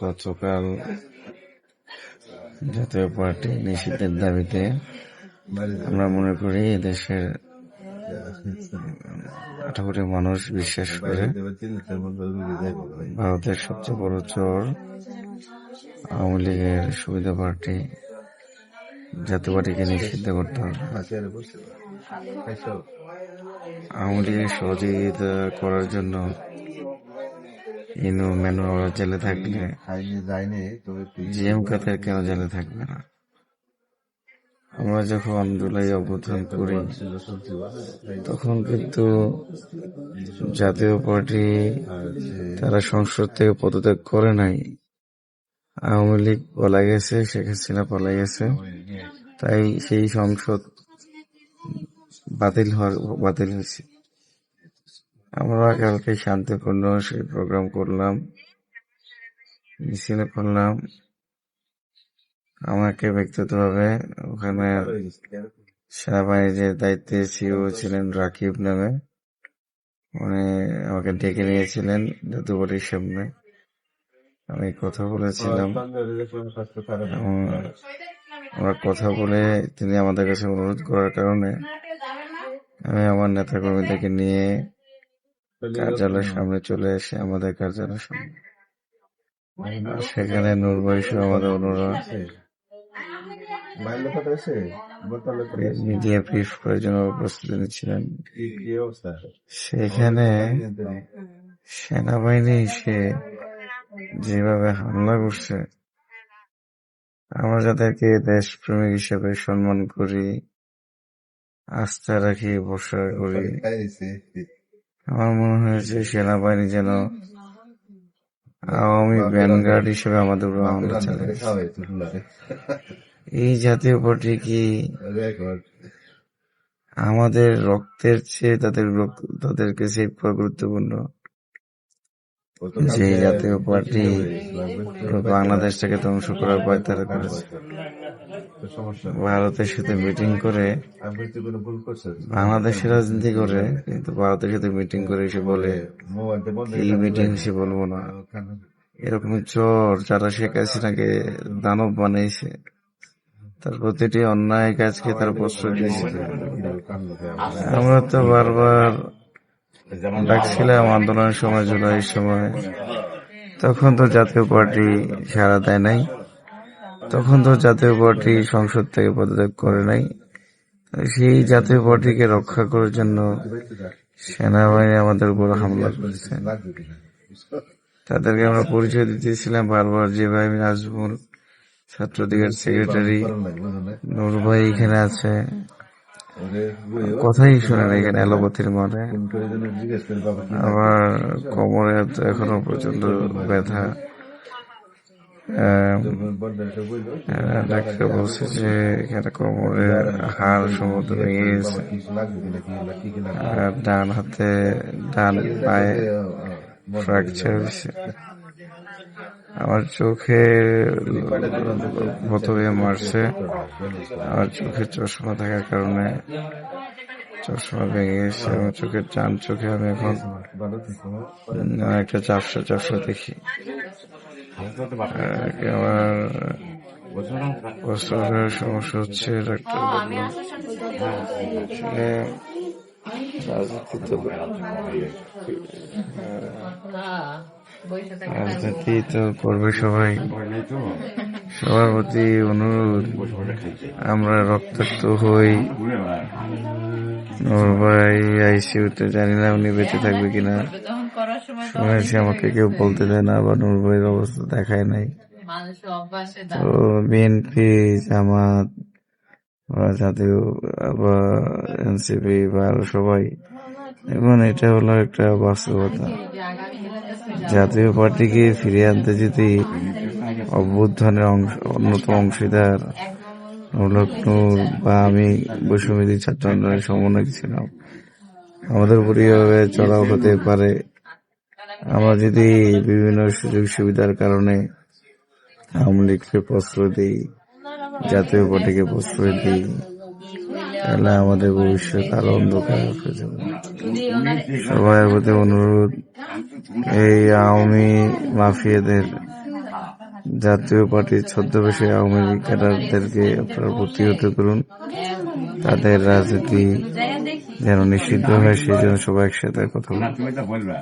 গতকাল জাতীয় পার্টি নিষিদ্ধের দাবিতে আমরা মনে করি দেশের আঠারো কোটি মানুষ বিশ্বাস করে ভারতের সবচেয়ে বড় চোর আওয়ামী লীগের সুবিধা পার্টি জাতীয় পার্টিকে নিষিদ্ধ করতে হবে। আওয়ামী লীগের সহযোগিতা করার জন্য। ইনু মেনু জেলে থাকলে। জিএম কাদের কেন জেলে থাকবে না। আমরা যখন জুলাই অভ্যুত্থান করি, তখন কিন্তু জাতীয় পার্টি তারা সংসদ থেকে পদত্যাগ করে নাই। আওয়ামী লীগ পলাই গেছে, শেখ হাসিনা পলাই গেছে। তাই সেই সংসদ বাতিল হওয়ার, বাতিল হয়েছে। আমরা কালকে শান্তিপূর্ণ সেই প্রোগ্রাম করলাম, মিছিল করলাম। আমাকে ব্যক্তিগতভাবে ওখানে সেনাবাহিনীর যে দায়িত্বে সিও ছিলেন রাকিব নামে, উনি আমাকে ডেকে নিয়েছিলেন জাদুবাড়ির সামনে। আমি কথা বলেছিলাম। আমরা কথা বলে তিনি আমাদের কাছে অনুরোধ করার কারণে আমি আমার নেতা কর্মীদেরকে নিয়ে কার্যালয়ের সামনে চলে এসে আমাদের কার্যালয়ের সামনে। সেখানে নূর ভাই সহ আমাদের অনুরোধ মিডিয়া ব্রিফ করার জন্য প্রস্তুতি নিচ্ছিলেন সেখানে সেনাবাহিনী এসে যেভাবে হামলা করছে আমরা যাদেরকে দেশপ্রেমিক হিসেবে সম্মান করি আস্থা রাখি ভরসা করি। আমার মনে হয়েছে সেনাবাহিনী যেন আওয়ামী ভ্যানগার্ড হিসেবে আমাদের উপর হামলা এই জাতীয় পার্টি কি আমাদের রক্তের চেয়ে তাদের রক্ত তাদেরকে সেভ করা গুরুত্বপূর্ণ? যে জাতীয় পার্টি বাংলাদেশটাকে ধ্বংস করার ভয় তারা করেছে। ভারতের সাথে মিটিং করে বাংলাদেশের রাজনীতি করে কিন্তু ভারতের সাথে মিটিং করে এসে বলে এই মিটিং সে বলব না। এরকম চোর যারা শেখ হাসিনাকে দানব বানিয়েছে তার প্রতিটি অন্যায় কাজকে তার প্রশ্রয় দিয়েছিল আমরা তো বারবার ডাকছিলাম আন্দোলনের সময় জুলাইয়ের সময় তখন তো জাতীয় পার্টি সাড়া দেয় নাই। তখন তো জাতীয় পার্টি সংসদ থেকে পদত্যাগ করে নাই। সেই জাতীয় পার্টিকে রক্ষা করার জন্য সেনাবাহিনী আমাদের উপর হামলা করেছে। তাদেরকে আমরা পরিচয় দিতেছিলাম বারবার যে ভাই নাজমুল ছাত্রদিগের সেক্রেটারি, নূর ভাই এখানে আছে। কথাই শুনে না এখানে অ্যালোপ্যাথির মানে আবার কোমরে এখনও প্রচণ্ড ব্যথা। ডাক্তার বলছে যে এখানে কোমরে হাড় সমুদ্র ভেঙে গেছে আর ডান হাতে ডান পায়ে ফ্র্যাকচার হয়েছে আমার চোখে বোতলে মারছে আমার চোখে চশমা থাকার কারণে চশমা ভেঙে গেছে আমার চোখের ডান চোখে আমি এখন একটা চাপসা চাপসা দেখি। আমার প্রস্রাবের সমস্যা হচ্ছে ডাক্তার তো রাজনীতি তো করবে সবাই। সবার প্রতি অনুরোধ, আমরা রক্তাক্ত হই। নূর ভাই আইসিউতে জানি না উনি বেঁচে থাকবে কিনা। শুনেছি আমাকে কেউ বলতে দেয় না বা নূর ভাইয়ের অবস্থা দেখায় নাই। তো বিএনপি, জামাত বা জাতীয় বা এনসিপি বা আরও সবাই এবং এটা হলো একটা বাস্তবতা। জাতীয় পার্টিকে ফিরিয়ে আনতে যদি অভ্যুত্থানের অন্যতম অংশীদার নূর বা আমি বৈষম্যদী ছাত্র আন্দোলনের সমন্বয়ক ছিলাম, আমাদের উপর এইভাবে চড়াও হতে পারে। আমরা যদি বিভিন্ন সুযোগ সুবিধার কারণে আওয়ামী লীগকে প্রশ্রয় দিই, জাতীয় পার্টিকে প্রশ্রয় দিই, তাহলে আমাদের ভবিষ্যৎ আরও অন্ধকার হয়ে যাবে। সবার প্রতি অনুরোধ এই আওয়ামী মাফিয়াদের জাতীয় পার্টির ছদ্মবেশে আওয়ামী লীগ ক্যাডারদেরকে আপনারা প্রতিহত করুন। তাদের রাজনীতি যেন নিষিদ্ধ হয় সেই জন্য সবাই একসাথে কথা বলুন। বলবে।